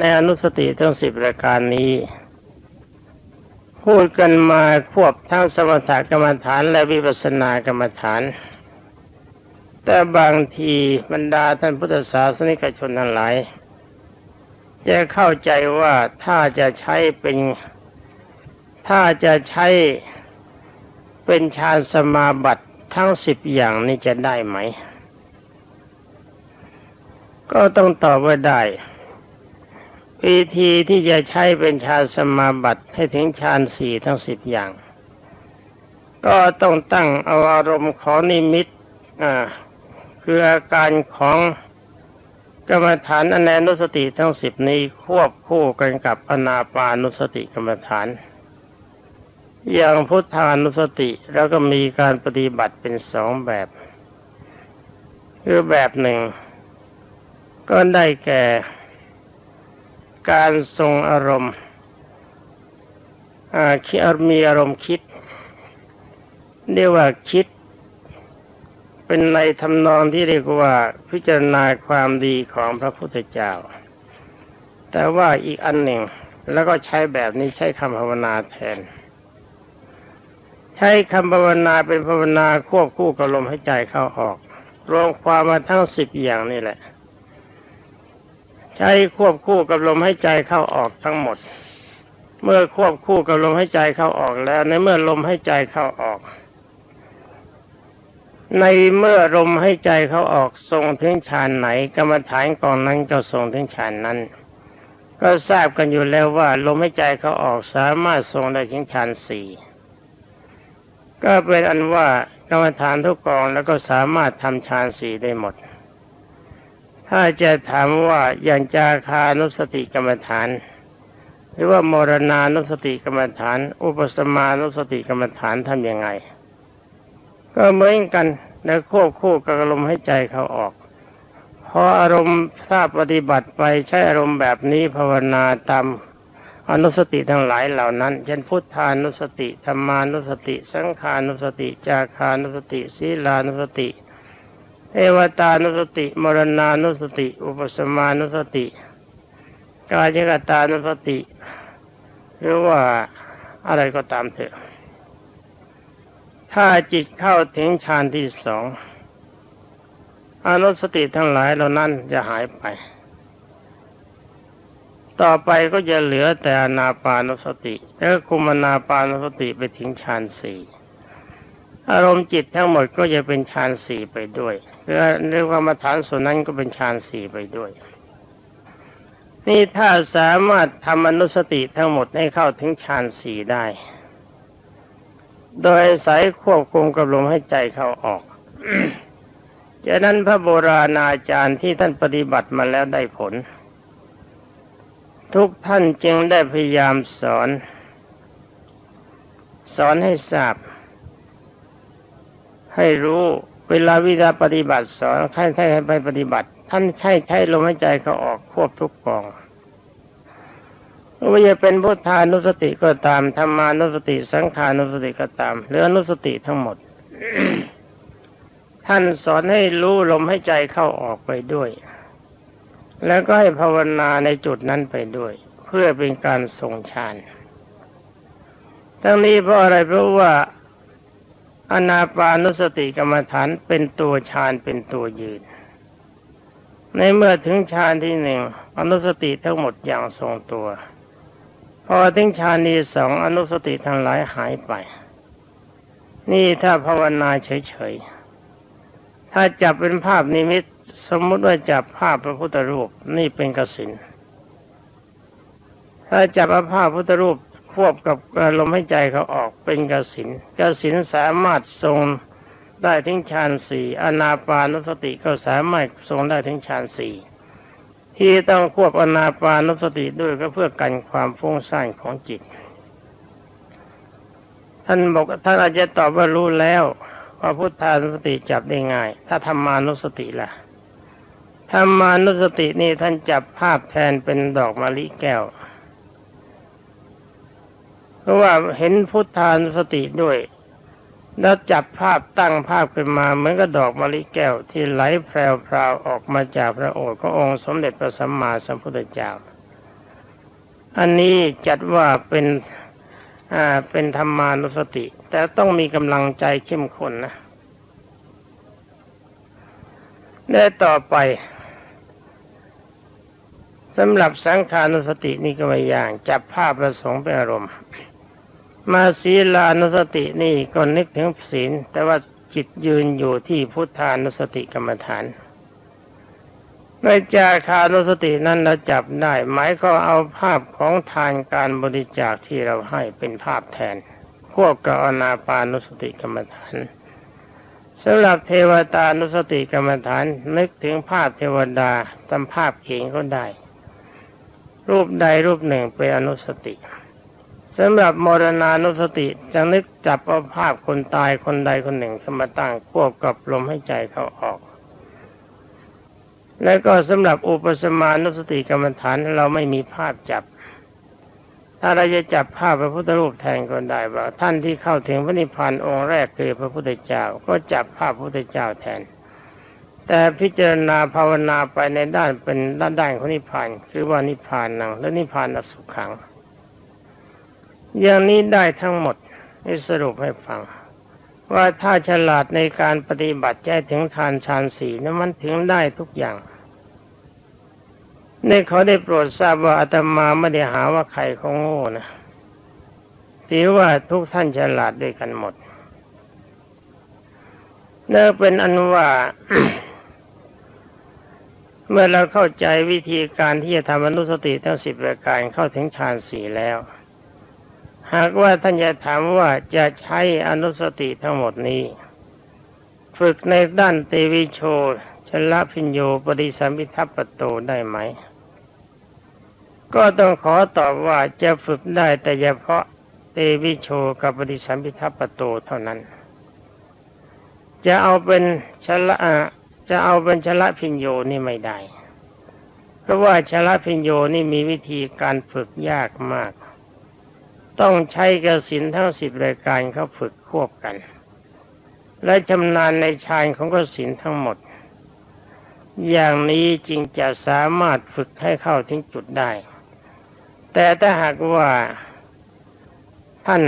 ในอนุสติทั้งสิบรายการนี้ พูดกันมาควบทั้งสมถกรรมฐานและวิปัสสนากรรมฐาน แต่บางทีบรรดาท่านพุทธศาสนิกชนทั้งหลายจะเข้าใจว่าถ้าจะใช้เป็น ถ้าจะใช้เป็นฌานสมาบัติทั้งสิบอย่างนี้จะได้ไหม ก็ต้องตอบว่าได้ วิธีที่จะใช้เป็นฌานสมาบัติให้ถึงฌานสี่ทั้งสิบอย่าง ก็ต้องตั้งอาอารมณ์ของนิมิตอ่าคืออาการของกรรมฐานอนันุสติทั้งสิบนี้ควบคู่กันกับอนาปานุสติกรรมฐาน อย่างพุทธานุสติแล้วก็มีการปฏิบัติเป็นสองแบบ คือแบบหนึ่ง ก็ได้แก่ การทรงอารมณ์คิดมีอารมณ์คิดเรียกว่าคิด เป็นในทำนองที่เรียกว่าพิจารณาความดีของพระพุทธเจ้า แต่ว่าอีกอันหนึ่งแล้วก็ใช้แบบนี้ใช้คำภาวนาแทน ใช้คำภาวนาเป็นภาวนาควบคู่กับลมหายใจเข้าออก รวมความมาทั้งสิบอย่างนี่แหละ ใช้ควบคู่กับลมหายใจเข้าออกทั้งหมด เมื่อควบคู่กับลมหายใจเข้าออกแล้ว ในเมื่อลมหายใจเข้าออก ในเมื่อลมหายใจเข้าออกทรงถึงฌานไหน กรรมฐานกองนั้นก็ทรงถึงฌานนั้น ก็ทราบกันอยู่แล้วว่า ลมหายใจเข้าออกสามารถทรงได้ถึงฌานสี่ก็เป็นอันว่ากรรมฐานทุกกองแล้วก็สามารถทำฌานสี่ได้หมด ถ้าจะถามว่าอย่างจาคานุสติกรรมฐาน หรือว่ามรณานุสติกรรมฐาน อุปสมานุสติกรรมฐานทำยังไง ก็เหมือนกันในควบคู่กับลมให้ใจเขาออกพออารมณ์ถ้าบปฏิบัติไปใช้อารมณ์แบบนี้ภาวนาตามอนุสติทั้งหลายเหล่านั้น เช่นพุทธานุสติธรรมานุสติ สังขานุสติ จาคานุสติ ศีลานุสติ เอวตานุสติ มรณานุสติ อุปสมานุสติ กายกตานุสติ หรือว่าอะไรก็ตามเถอะ ถ้าจิตเข้าถึงฌานที่สองอนุสติทั้งหลายเหล่านั้นจะหายไป ต่อไปก็จะเหลือแต่อนาปานุสติแล้วคุมนาปานุสติไปถึงฌานสี่ อารมณ์จิตทั้งหมดก็จะเป็นฌานสี่ไปด้วยเรียกว่ามฐานส่วนนั้นก็เป็นฌานสี่ไปด้วย นี่ถ้าสามารถทำอนุสติทั้งหมดให้เข้าถึงฌานสี่ได้ โดยอาศัยควบคุมกับลมให้ใจเข้าออกจากนั้นพระโบราณอาจารย์ที่ท่านปฏิบัติมาแล้วได้ผล ทุกท่านจึงได้พยายามสอน สอนให้ทราบ ให้รู้เวลาวิธีปฏิบัติสอนใครให้ไปปฏิบัติ ท่านใช้ใช้ลมหายใจเขาออกควบทุกกองว่าจะเป็นพุทธานุสติก็ตามธรรมานุสติสังขานุสติก็ตามหรืออนุสติทั้งหมด ท่านสอนให้รู้ลมหายใจเข้าออกไปด้วย แล้วก็ให้ภาวนาในจุดนั้นไปด้วย เพื่อเป็นการทรงฌานทั้งนี้เพราะอะไรเพราะว่า อนาปานุสติกรรมฐานเป็นตัวฌานเป็นตัวยืน ในเมื่อถึงฌานที่หนึ่งอนุสติทั้งหมดอย่างทรงตัว พอถึงฌานที่สองอนุสติทั้งหลายหายไป นี่ถ้าภาวนาเฉยๆ ถ้าจับเป็นภาพนิมิตสมมุติว่าจับภาพพระพุทธรูปนี่เป็นกสินถ้าจับภาพพุทธรูป ควบกับลมหายใจเขาออกเป็นกสินกสินสามารถทรงได้ถึงฌานสี่อนาปานุสติก็สามารถทรงได้ถึงฌานสี่ที่ต้องควบอนาปานุสติด้วยก็เพื่อกันความฟุ้งซ่านของจิต ท่านบอกท่านอาจจะตอบว่ารู้แล้วว่าพุทธานุสติจับได้ง่าย ถ้าธรรมานุสติล่ะธรรมานุสตินี่ท่านจับภาพแทนเป็นดอกมะลิแก้ว เพราะว่าเห็นพุทธานุสติด้วย แล้วจับภาพตั้งภาพขึ้นมาเหมือนกับดอกมะลิแก้วที่ไหลแพรวๆออกมาจากพระโอษฐ์ขององค์สมเด็จพระสัมมาสัมพุทธเจ้า อันนี้จัดว่าเป็นอ่าเป็นธรรมานุสติ แต่ต้องมีกำลังใจเข้มข้นนะและต่อไปสำหรับสังขานุสตินี่ก็ไม่อย่างจับภาพประสงค์เป็นอารมณ์ มาศีลานุสตินี่ก็นึกถึงศีล แต่ว่าจิตยืนอยู่ที่พุทธานุสติกรรมฐานในจาคานุสตินั้นเราจับได้ หมายก็เอาภาพของทานการบริจาคที่เราให้เป็นภาพแทน ควบกับอนาปานุสติกรรมฐานสำหรับเทวตานุสติกรรมฐานนึกถึงภาพเทวดาตามภาพเองก็ได้ รูปใดรูปหนึ่งเป็นอนุสติ สำหรับมรณานุสติจะนึกจับเอาภาพคนตายคนใดคนหนึ่งขึ้นมาตั้งควบกับลมให้ใจเขาออก แล้วก็สำหรับอุปสมานุสติกรรมฐานเราไม่มีภาพจับ ถ้าเราจะจับภาพพระพุทธรูปแทนก็ได้ว่าท่านที่เข้าถึงพระนิพพานองค์แรกคือพระพุทธเจ้า ก็จับภาพพระพุทธเจ้าแทน แต่พิจารณาภาวนาไปในด้านเป็นด้านด้านของนิพพาน คือว่านิพพานนังและนิพพานอสุขัง อย่างนี้ได้ทั้งหมดนี่สรุปให้ฟัง ว่าถ้าฉลาดในการปฏิบัติใจถึงทานฌานสีนั้นมันถึงได้ทุกอย่างในเขาได้โปรดทราบว่าอาตมาไม่ได้หาว่าใครเขาโง่นะถือว่าทุกท่านฉลาดด้วยกันหมดเนั่นเป็นอันว่า เมื่อเราเข้าใจวิธีการที่จะทำอนุสติทั้งสิบรายการเข้าถึงฌานสี่แล้ว หากว่าท่านจะถามว่าจะใช้อนุสติทั้งหมดนี้ ฝึกในด้านเตวิโชชละพิญโยปริสัมพิทัปปโตได้ไหม ก็ต้องขอตอบว่าจะฝึกได้แต่เฉพาะเตวิโชกับปริสัมพิทัปปโตเท่านั้น จะเอาเป็นชละจะเอาเป็นชละพิญโยนี่ไม่ได้ เพราะว่าชละพิญโยนี่มีวิธีการฝึกยากมาก ต้องใช้กสินทั้งสิบรายการเขาฝึกควบกัน และชำนาญในฌานของกสินทั้งหมด อย่างนี้จึงจะสามารถฝึกให้เข้าถึงจุดได้ แต่ถ้าหากว่าท่าน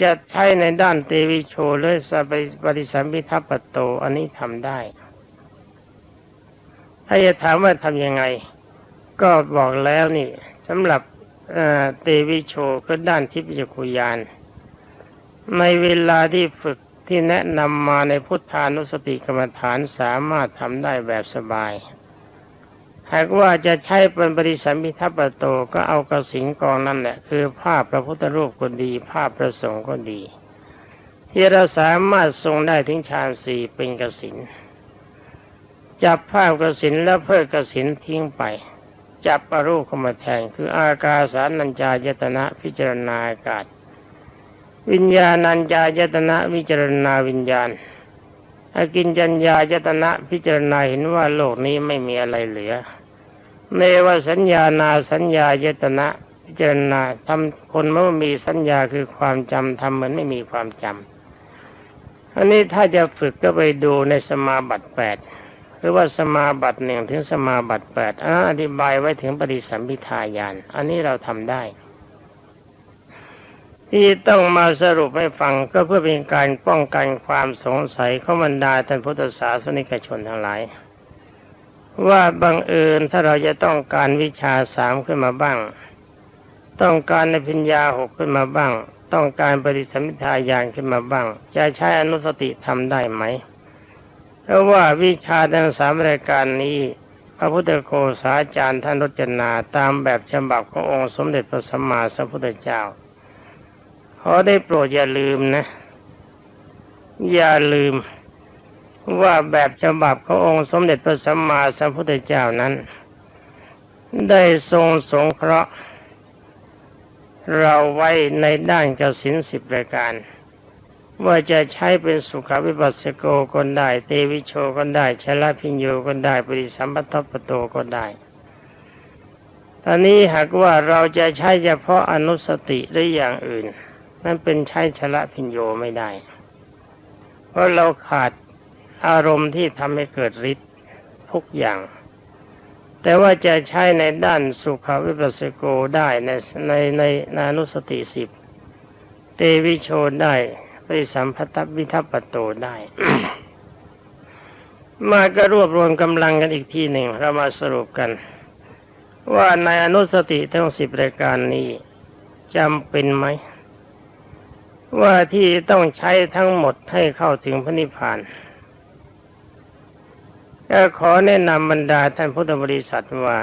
จะใช้ในด้านเตวิโชหรือสปริสัมพิทัปปโตอันนี้ทำได้ ถ้าจะถามว่าทำยังไง ก็บอกแล้วนี่สำหรับ เตวิโชก็ด้านทิพยคุยาน ในเวลาที่ฝึกที่แนะนำมาในพุทธานุสติกรรมฐานสามารถทำได้แบบสบาย หากว่าจะใช้เป็นปริสัมพิทัปโตก็เอากระสิงกองนั่นแหละ คือภาพพระพุทธรูปก็ดี ภาพพระสงฆ์ก็ดี ที่เราสามารถทรงได้ถึงฌานสี่เป็นกระสินจับภาพกสินแล้วเพิกกสินทิ้งไป จับอรูปเข้ามาแทนคืออากาสานัญจายตนะพิจารณาอากาศ วิญญาณัญญายตนะวิจารณาวิญญาณอากินจัญญายตนะพิจารณาเห็นว่าโลกนี้ไม่มีอะไรเหลือเนวสัญญานาสัญญายตนะพิจารณาทำคนเมื่อมีสัญญาคือความจำทำเหมือนไม่มีความจำอันนี้ถ้าจะฝึกก็ไปดูในสมาบัติแปด หรือว่าสมาบัติหนึ่งถึงสมาบัติแปดอธิบายไว้ถึงปฏิสัมพิทายาน อันนี้เราทำได้ ที่ต้องมาสรุปให้ฟังก็เพื่อเป็นการป้องกันความสงสัยของบรรดาท่านพุทธศาสนิกชนทั้งหลาย ว่าบังเอิญถ้าเราจะต้องการวิชาสามขึ้นมาบ้าง ต้องการในพิญญาหกขึ้นมาบ้าง ต้องการปฏิสัมพิทายานขึ้นมาบ้าง จะใช้อนุสติทำได้ไหม เพราะว่าวิชาทั้งสามรายการนี้ พระพุทธโฆษาจารย์ท่านรจนาตามแบบฉบับขององค์สมเด็จพระสัมมาสัมพุทธเจ้าขอได้โปรดอย่าลืมนะ อย่าลืมว่าแบบฉบับขององค์สมเด็จพระสัมมาสัมพุทธเจ้านั้น ได้ทรงสงเคราะห์ เราไว้ในด้านกสินสิบรายการ ว่าจะใช้เป็นสุขวิปัสสโกก็ได้ เตวิโชก็ได้ชลพิญโยก็ได้ ปริสัมปัตปโตก็ได้ ตอนนี้หากว่าเราจะใช้เฉพาะอนุสติหรืออย่างอื่น นั่นเป็นใช้ชละพิญโยไม่ได้ เพราะเราขาดอารมณ์ที่ทำให้เกิดฤทธิ์ทุกอย่าง แต่ว่าจะใช้ในด้านสุขวิปัสสโกได้ในในในนานุสติสิบ เตวิโชได้ ริสัมพัทวิทัปปโตได้ มาก็รวบรวมกำลังกันอีกทีหนึ่งเรามาสรุปกัน ว่าในอนุสติทั้งสิบรายการนี้จำเป็นไหม ว่าที่ต้องใช้ทั้งหมดให้เข้าถึงพระนิพพานก็ขอแนะนำบรรดาท่านพุทธบริษัทว่า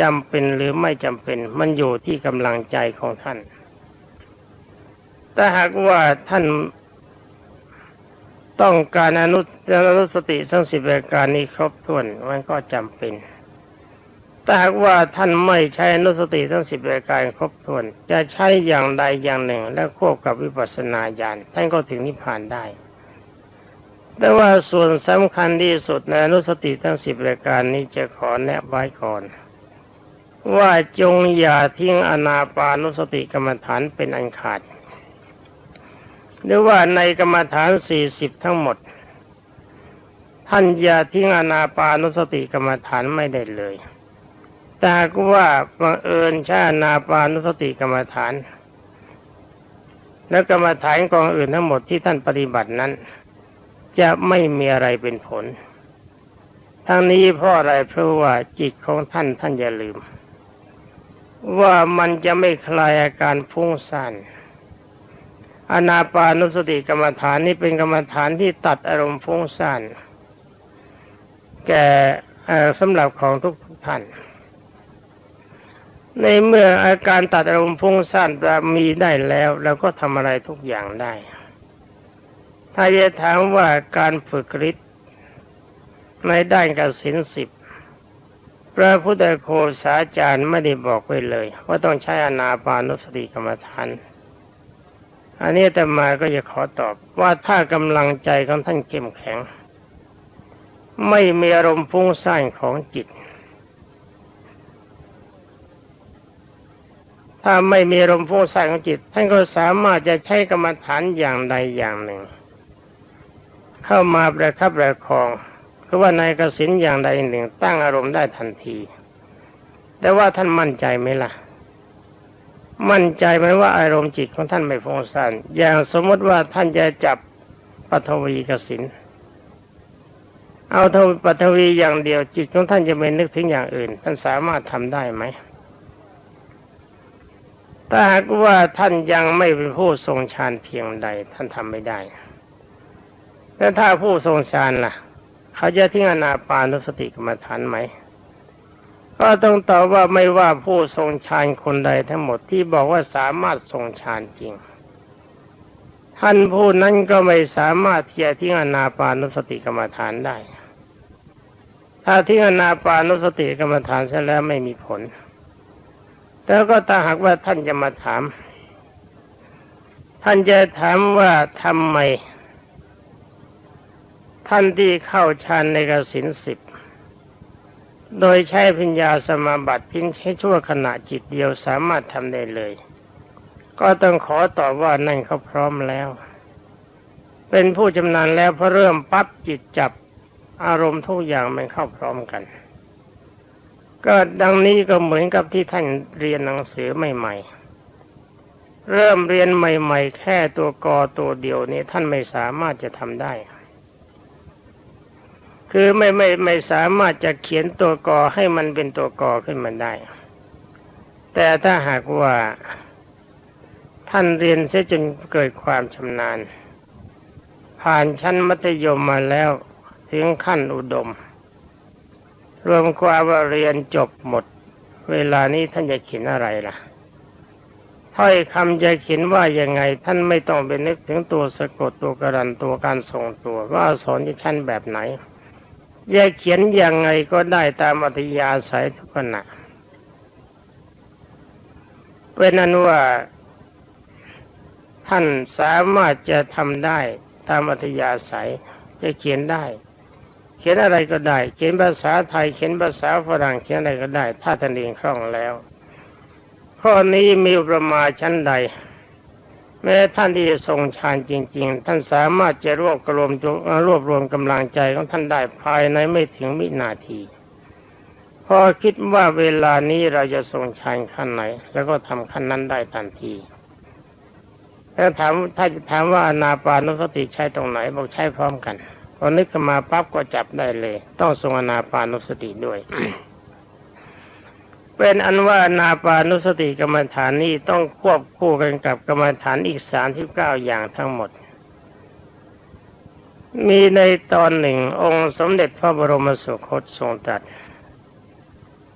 จำเป็นหรือไม่จำเป็นมันอยู่ที่กำลังใจของท่าน ถ้าหากว่าท่านต้องการอนุอนุสติทั้งสิบรายการนี้ครบถ้วนมันก็จำเป็นถ้าหากว่าท่านไม่ใช้อนุสติทั้งสิบรายการครบถ้วน จะใช้อย่างใดอย่างหนึ่ง และควบกับวิปัสสนาญาณท่านก็ถึงนิพพานได้ แต่ว่าส่วนสำคัญที่สุดในอนุสติทั้งสิบรายการนี้จะขอแนะไว้ก่อน ว่าจงอย่าทิ้งอนาปานุสติกรรมฐานเป็นอันขาด หรือว่าในกรรมฐานสี่สิบทั้งหมด ท่านอย่าทิ้งอนาปานุสติกรรมฐานไม่ได้เลย แต่หากว่าบังเอิญใช้อนาปานุสติกรรมฐาน และกรรมฐานกองอื่นทั้งหมดที่ท่านปฏิบัตินั้น จะไม่มีอะไรเป็นผล ทั้งนี้เพราะอะไรเพราะว่าจิตของท่านท่านอย่าลืม ว่ามันจะไม่คลายอาการฟุ้งซ่น อนาปานุสติกรรมฐานนี้เป็นกรรมฐานที่ตัดอารมณ์ฟุ้งซ่านแก่สำหรับของทุกท่าน ในเมื่ออาการตัดอารมณ์ฟุ้งซ่านมีได้แล้วเราก็ทำอะไรทุกอย่างได้ ถ้าจะถามว่าการฝึกฤทธิ์ในด้านกสินสิบพระพุทธโคสาจารย์ไม่ได้บอกไว้เลย ว่าต้องใช้อนาปานุสติกรรมฐาน อันนี้แต่มาก็จะขอตอบว่าถ้ากำลังใจของท่านเข้มแข็ง ไม่มีอารมณ์ฟุ้งซ่านของจิต ถ้าไม่มีอารมณ์ฟุ้งซ่านของจิต ท่านก็สามารถจะใช้กรรมฐานอย่างใดอย่างหนึ่ง เข้ามาประคับประคองคือว่าในกสินอย่างใดหนึ่ง ตั้งอารมณ์ได้ทันที แต่ว่าท่านมั่นใจไหมล่ะ มั่นใจไหมว่าอารมณ์จิตของท่านไม่ฟงซ่นอย่างสมมติว่าท่านจะจับปฐวีกสินเอาทวปฐวีอย่างเดียวจิตของท่านจะไม่นึกถึงอย่างอื่น ท่านสามารถทำได้ไหมถ้าหากว่าท่านยังไม่เป็นผู้ทรงฌานเพียงใด ท่านทำไม่ได้แต่ถ้าผู้ทรงฌานล่ะ เขาจะทิ้งอนาปานุสติกรรมฐานไหม ก็ต้องตอบว่าไม่ว่าผู้ทรงฌานคนใดทั้งหมดที่บอกว่าสามารถทรงฌานจริง ท่านผู้นั้นก็ไม่สามารถที่จะทิ้งอนาปานุสติกรรมฐานได้ ถ้าทิ้งอนาปานุสติกรรมฐานเสร็จแล้วไม่มีผล แล้วก็ถ้าหากว่าท่านจะมาถาม ท่านจะถามว่าทำไม ท่านที่เข้าฌานในกสินสิบ โดยใช้พิญญาสมาบัติเพิงใช้ชั่วขณะจิตเดียวสามารถทำได้เลย ก็ต้องขอตอบว่านั่นเขาพร้อมแล้ว เป็นผู้จำนานแล้วพอเริ่มปั๊บจิตจับอารมณ์ทุกอย่างมันเข้าพร้อมกัน ก็ดังนี้ก็เหมือนกับที่ท่านเรียนหนังสือใหม่ ๆ เริ่มเรียนใหม่ ๆ แค่ตัวกอตัวเดียวนี้ท่านไม่สามารถจะทำได้ คือไม่ไม่ไม่สามารถจะเขียนตัวกอให้มันเป็นตัวกอขึ้นมาได้ แต่ถ้าหากว่า ท่านเรียนเสียจนเกิดความชำนาญ ผ่านชั้นมัธยมมาแล้วถึงขั้นอุดม รวมความว่าเรียนจบหมด เวลานี้ท่านจะเขียนอะไรล่ะถ้อยคำจะเขียนว่ายังไง ท่านไม่ต้องไปนึกถึงตัวสะกดตัวกรันตัวการส่งตัวว่าสอักษรจะชั้นแบบไหน จะเขียนยังไงก็ได้ตามอัธยาศัยทุกขณะเป็นนั้นว่า ท่านสามารถจะทำได้ตามอัธยาศัย จะเขียนได้ เขียนอะไรก็ได้ เขียนภาษาไทย เขียนภาษาฝรั่ง เขียนอะไรก็ได้ ถ้าท่านเองคล่องแล้ว ข้อนี้มีประมาณชั้นใด แม้ท่านที่ทรงฌานจริง ๆ ท่านสามารถจะรวบรวมรวบรวมกำลังใจของท่านได้ภายในไม่ถึงวินาที พอคิดว่าเวลานี้เราจะทรงฌานขั้นไหน แล้วก็ทำขั้นนั้นได้ทันทีแล้วถามถ้าจะถามว่านาปานุสติใช้ตรงไหนบอกใช้พร้อมกันพอนึกขึ้นมาปั๊บก็จับได้เลย ต้องทรงอนาปานุสติด้วย เป็นอันว่านาปานุสติกรรมฐานนี้ต้องควบคู่กันกับกรรมฐานอีกสามที่เก้าอย่างทั้งหมด มีในตอนหนึ่งองค์สมเด็จพระบรมสุคตทรงตรัส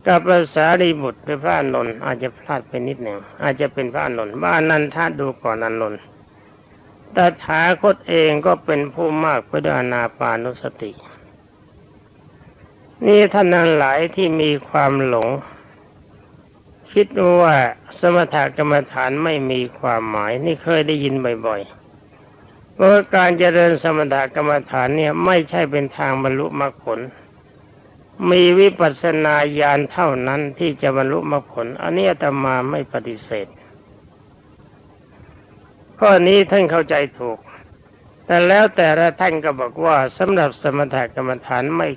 กับภาษารีบุตรหรือพระอานนท์อาจจะพลาดไปนิดหนึ่งอาจจะเป็นพระอานนท์ว่านันทาดูก่อนอานนท์แต่ถาคตเองก็เป็นผู้มากไปด้วยอนาปานุสติ นี่ท่านนั้นหลายที่มีความหลง คิดว่าสมถกรรมฐานไม่มีความหมายนี่เคยได้ยินบ่อยๆเพราะการเจริญสมถกรรมฐานเนี่ยไม่ใช่เป็นทางบรรลุมรรคผล มีวิปัสสนาญาณเท่านั้นที่จะบรรลุมรรคผล อันนี้อาตมาไม่ปฏิเสธ ข้อนี้ท่านเข้าใจถูก แต่แล้วแต่ละท่านก็บอกว่าสำหรับสมถกรรมฐานไม่